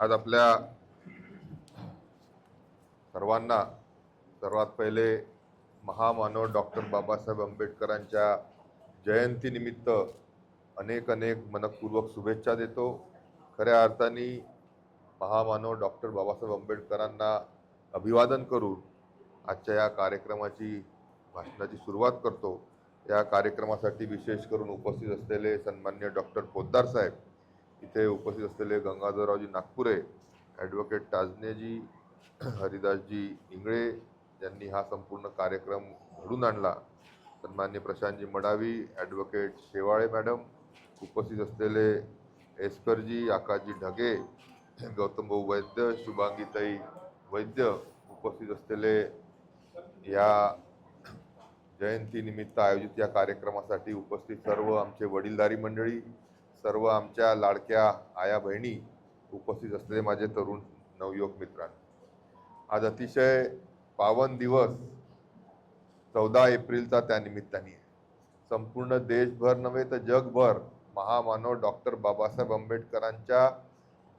आज आपल्या सर्वांना सर्वात पहिले महामानव डॉक्टर बाबासाहेब आंबेडकरांच्या जयंतीनिमित्त अनेक अनेक मनपूर्वक शुभेच्छा देतो. खऱ्या अर्थाने महामानव डॉक्टर बाबासाहेब आंबेडकरांना अभिवादन करून आजच्या या कार्यक्रमाची भाषणाची सुरुवात करतो. या कार्यक्रमासाठी विशेष करून उपस्थित असलेले सन्मान्य डॉक्टर पोद्दार साहेब इथे उपस्थित असलेले गंगाधररावजी नागपुरे ॲडव्होकेट ताजनेजी हरिदासजी इंगळे यांनी हा संपूर्ण कार्यक्रम घडून आणला. सन्मान्य प्रशांतजी मडावी ॲडव्होकेट शेवाळे मॅडम उपस्थित असलेले एस्करजी आकाशजी ढगे गौतमभाऊ वैद्य शुभांगीताई वैद्य उपस्थित असलेले या जयंतीनिमित्त आयोजित या कार्यक्रमासाठी उपस्थित सर्व आमचे वडीलधारी मंडळी सर्व आमच्या लाडक्या आया बहिणी उपस्थित असलेले माझे तरुण नवयुवक मित्रांनो. आज अतिशय पावन दिवस चौदा एप्रिलचा त्यानिमित्ताने आहे. संपूर्ण देशभर नव्हे तर जगभर महामानव डॉक्टर बाबासाहेब आंबेडकरांच्या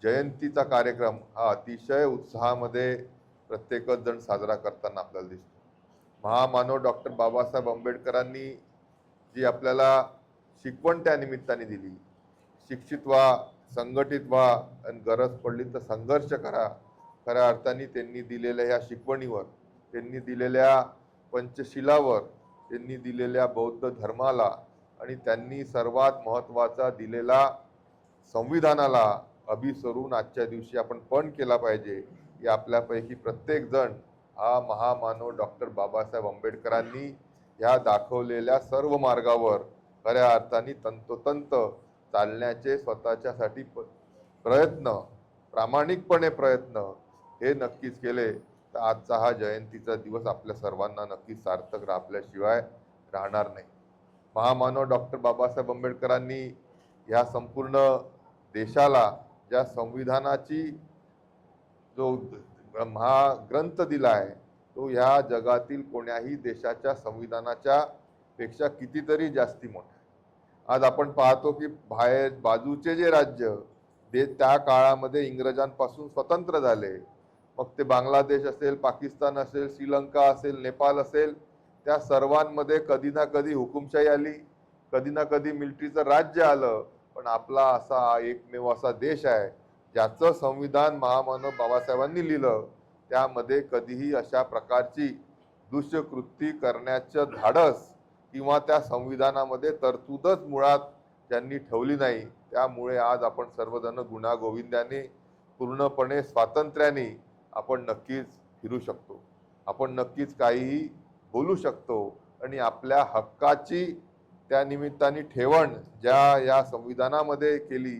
जयंतीचा कार्यक्रम हा अतिशय उत्साहामध्ये प्रत्येकच जण साजरा करताना आपल्याला दिसतो. महामानव डॉक्टर बाबासाहेब आंबेडकरांनी जी आपल्याला शिकवण त्या निमित्ताने दिली शिक्षित व्हा संघटित व्हा आणि गरज पडली तर संघर्ष करा. खऱ्या अर्थाने त्यांनी दिलेल्या ह्या शिकवणीवर त्यांनी दिलेल्या पंचशिलावर त्यांनी दिलेल्या बौद्ध धर्माला आणि त्यांनी सर्वात महत्त्वाचा दिलेला संविधानाला अभिसरून आजच्या दिवशी आपण पण केला पाहिजे. की आपल्यापैकी प्रत्येक जण हा महामानव डॉक्टर बाबासाहेब आंबेडकरांनी ह्या दाखवलेल्या सर्व मार्गावर खऱ्या अर्थाने तंतोतंत चालण्याचे स्वतःच्यासाठी प- प्रयत्न प्रामाणिकपणे प्रयत्न हे नक्कीच केले. तर आजचा हा जयंतीचा दिवस आपल्या सर्वांना नक्कीच सार्थक आपल्याशिवाय राहणार नाही. महामानव डॉक्टर बाबासाहेब आंबेडकरांनी ह्या संपूर्ण देशाला ज्या संविधानाची जो महाग्रंथ दिला आहे तो ह्या जगातील कोण्याही देशाच्या संविधानाच्या पेक्षा कितीतरी जास्ती मोठा आज आपण पाहतो की बाहेर बाजूचे जे राज्य ते त्या काळामध्ये इंग्रजांपासून स्वतंत्र झाले. मग ते बांगलादेश असेल पाकिस्तान असेल श्रीलंका असेल नेपाळ असेल त्या सर्वांमध्ये कधी ना कधी हुकुमशाही आली. कधी ना कधी मिलिटरीचं राज्य आलं. पण आपला असा हा एकमेव असा देश आहे ज्याचं संविधान महामानव बाबासाहेबांनी लिहिलं. त्यामध्ये कधीही अशा प्रकारची दुष्यकृती करण्याचं धाडस किंवा त्या संविधानामध्ये तरतूदच मुळात त्यांनी ठेवली नाही त्यामुळे आज आपण सर्वजण गुण्यागोविंदाने पूर्णपणे स्वातंत्र्याने आपण नक्कीच फिरू शकतो. आपण नक्कीच काहीही बोलू शकतो आणि आपल्या हक्काची त्या निमित्ताने ठेवण ज्या या संविधानामध्ये केली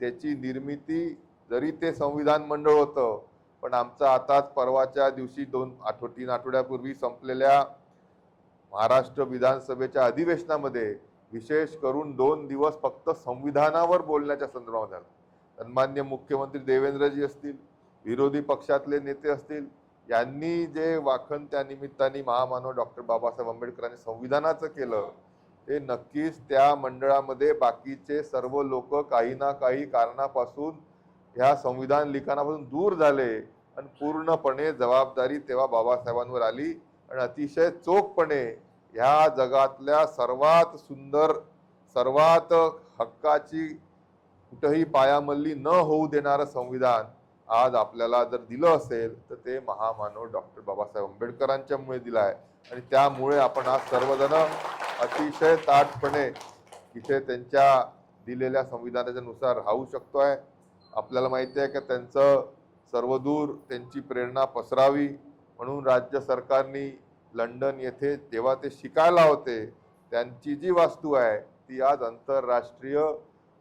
त्याची निर्मिती जरी ते संविधान मंडळ होतं पण आमचं आताच परवाच्या दिवशी दोन आठव तीन आठवड्यापूर्वी संपलेल्या महाराष्ट्र विधानसभेच्या अधिवेशनामध्ये विशेष करून दोन दिवस फक्त संविधानावर बोलण्याच्या संदर्भात झालं. सन्मान्य मुख्यमंत्री देवेंद्रजी असतील विरोधी पक्षातले नेते असतील यांनी जे वाखण त्या निमित्ताने महामानव डॉक्टर बाबासाहेब आंबेडकरांनी संविधानाचं केलं ते नक्कीच त्या मंडळामध्ये बाकीचे सर्व लोक काही ना काही कारणापासून ह्या संविधान लिखाणापासून दूर झाले आणि पूर्णपणे जबाबदारी तेव्हा बाबासाहेबांवर आली. आणि अतिशय चोखपणे ह्या जगातल्या सर्वात सुंदर सर्वात हक्काची कुठंही पायामल्ली न होऊ देणारं संविधान आज आपल्याला जर दिलं असेल तर ते महामानव डॉक्टर बाबासाहेब आंबेडकरांच्यामुळे दिलं आहे. आणि त्यामुळे आपण आज सर्वजण अतिशय ताटपणे इथे त्यांच्या दिलेल्या संविधानाच्या नुसार राहू शकतोय आपल्याला माहिती आहे की त्यांचं सर्वदूर त्यांची प्रेरणा पसरावी म्हणून राज्य सरकारनी लंडन येथे जेव्हा ते शिकायला होते त्यांची जी वास्तू आहे ती आज आंतरराष्ट्रीय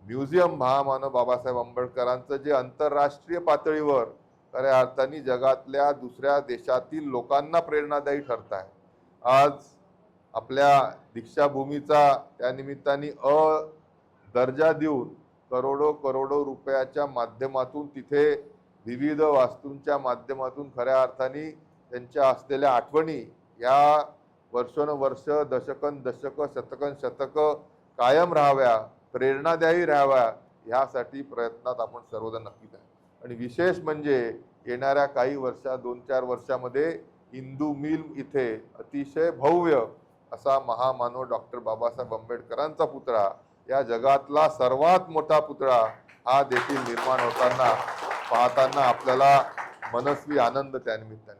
म्युझियम महामानव बाबासाहेब आंबेडकरांचं जे आंतरराष्ट्रीय पातळीवर खऱ्या अर्थाने जगातल्या दुसऱ्या देशातील लोकांना प्रेरणादायी ठरत आहे आज आपल्या दीक्षाभूमीचा त्यानिमित्ताने अ दर्जा देऊन करोडो करोडो रुपयाच्या माध्यमातून तिथे विविध वास्तूंच्या माध्यमातून खऱ्या अर्थाने त्यांच्या असलेल्या आठवणी या वर्षानुवर्ष दशकन दशक शतकन शतक कायम राहाव्या प्रेरणादायी राहाव्या ह्यासाठी प्रयत्नात आपण सर्वजण नक्कीच आहे. आणि विशेष म्हणजे येणाऱ्या काही वर्षा दोन चार वर्षामध्ये हिंदू मिल इथे अतिशय भव्य असा महामानव डॉक्टर बाबासाहेब आंबेडकरांचा पुतळा या जगातला सर्वात मोठा पुतळा हा देखील निर्माण होताना पाहताना आपल्याला मनस्वी आनंद त्यानिमित्ताने.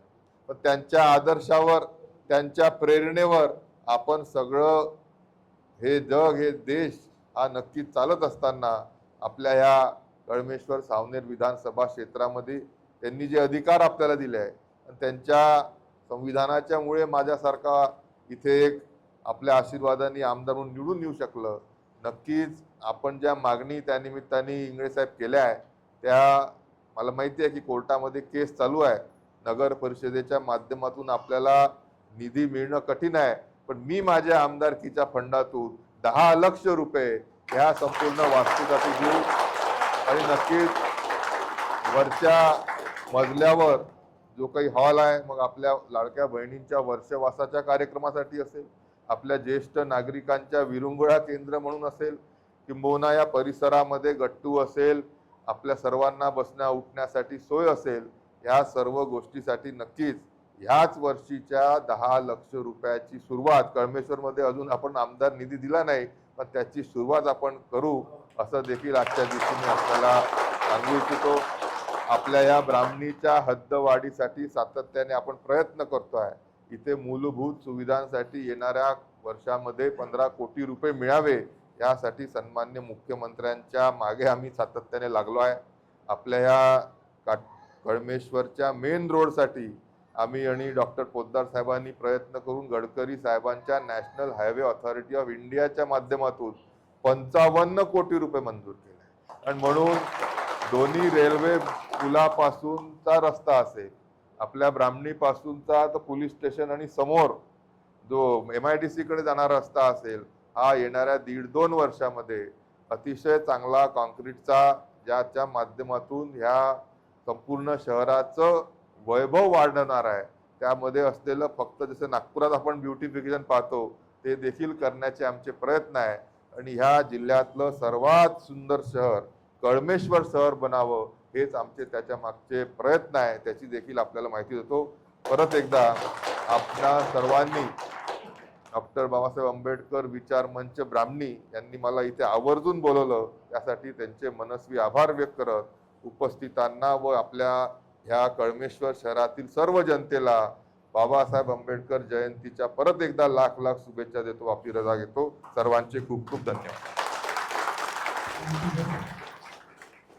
पण त्यांच्या आदर्शावर त्यांच्या प्रेरणेवर आपण सगळं हे जग हे देश हा नक्कीच चालत असताना आपल्या ह्या कळमेश्वर सावनेर विधानसभा क्षेत्रामध्ये त्यांनी जे अधिकार आपल्याला दिले आहे त्यांच्या संविधानाच्यामुळे माझ्यासारखा इथे एक आपल्या आशीर्वादाने आमदार म्हणून निवडून येऊ शकलं. नक्कीच आपण ज्या मागणी त्या निमित्ताने साहेब केल्या आहे त्या मला माहिती आहे की कोर्टामध्ये केस चालू आहे. नगर परिषदेच्या माध्यमातून आपल्याला निधी मिळणं कठीण आहे पण मी माझ्या आमदारकीच्या फंडातून दहा लक्ष रुपये ह्या संपूर्ण वास्तूसाठी देऊ आणि नक्कीच वरच्या मजल्यावर जो काही हॉल आहे मग आपल्या लाडक्या बहिणींच्या वर्षवासाच्या कार्यक्रमासाठी असेल आपल्या ज्येष्ठ नागरिकांच्या विरुंगळा केंद्र म्हणून असेल किंबहुना या परिसरामध्ये गट्टू असेल आपल्या सर्वांना बसण्या उठण्यासाठी सोय असेल या सर्व गोष्टीसाठी नक्कीच ह्याच वर्षीच्या दहा लक्ष रुपयाची सुरुवात कळमेश्वरमध्ये अजून आपण आमदार निधी दिला नाही पण त्याची सुरुवात आपण करू असं देखील आजच्या दिवशी मी आपल्याला सांगू इच्छितो. आपल्या या ब्राह्मणीच्या हद्दवाढीसाठी सातत्याने आपण प्रयत्न करतो आहे इथे मूलभूत सुविधांसाठी येणाऱ्या वर्षामध्ये पंधरा कोटी रुपये मिळावे यासाठी सन्मान्य मुख्यमंत्र्यांच्या मागे आम्ही सातत्याने लागलो आहे. आपल्या ह्या का कळमेश्वरच्या मेन रोडसाठी आम्ही आणि डॉक्टर पोद्दार साहेबांनी प्रयत्न करून गडकरी साहेबांच्या नॅशनल हायवे ऑथॉरिटी ऑफ इंडियाच्या माध्यमातून पंचावन्न कोटी रुपये मंजूर केले. आणि म्हणून दोन्ही रेल्वे पुलापासूनचा रस्ता असेल आपल्या ब्राह्मणीपासूनचा तर पोलीस स्टेशन आणि समोर जो एम आय डी सीकडे जाणारा रस्ता असेल हा येणाऱ्या दीड दोन वर्षामध्ये अतिशय चांगला कॉन्क्रीटचा ज्याच्या माध्यमातून ह्या संपूर्ण शहराचं वैभव वाढणार आहे. त्यामध्ये असलेलं फक्त जसं नागपुरात आपण ब्युटिफिकेशन पाहतो ते देखील करण्याचे आमचे प्रयत्न आहे. आणि ह्या जिल्ह्यातलं सर्वात सुंदर शहर कळमेश्वर शहर बनावं हेच आमचे त्याच्या मागचे प्रयत्न आहे. त्याची देखील आपल्याला माहिती देतो. परत एकदा आपल्या सर्वांनी डॉक्टर बाबासाहेब आंबेडकर विचार मंच ब्राह्मणी यांनी मला इथे आवर्जून बोलवलं. त्यासाठी त्यांचे मनस्वी आभार व्यक्त करत उपस्थितांना व आपल्या ह्या कळमेश्वर शहरातील सर्व जनतेला बाबासाहेब आंबेडकर जयंतीच्या परत एकदा लाख लाख शुभेच्छा देतो आपली रजा घेतो. सर्वांचे खूप खूप धन्यवाद.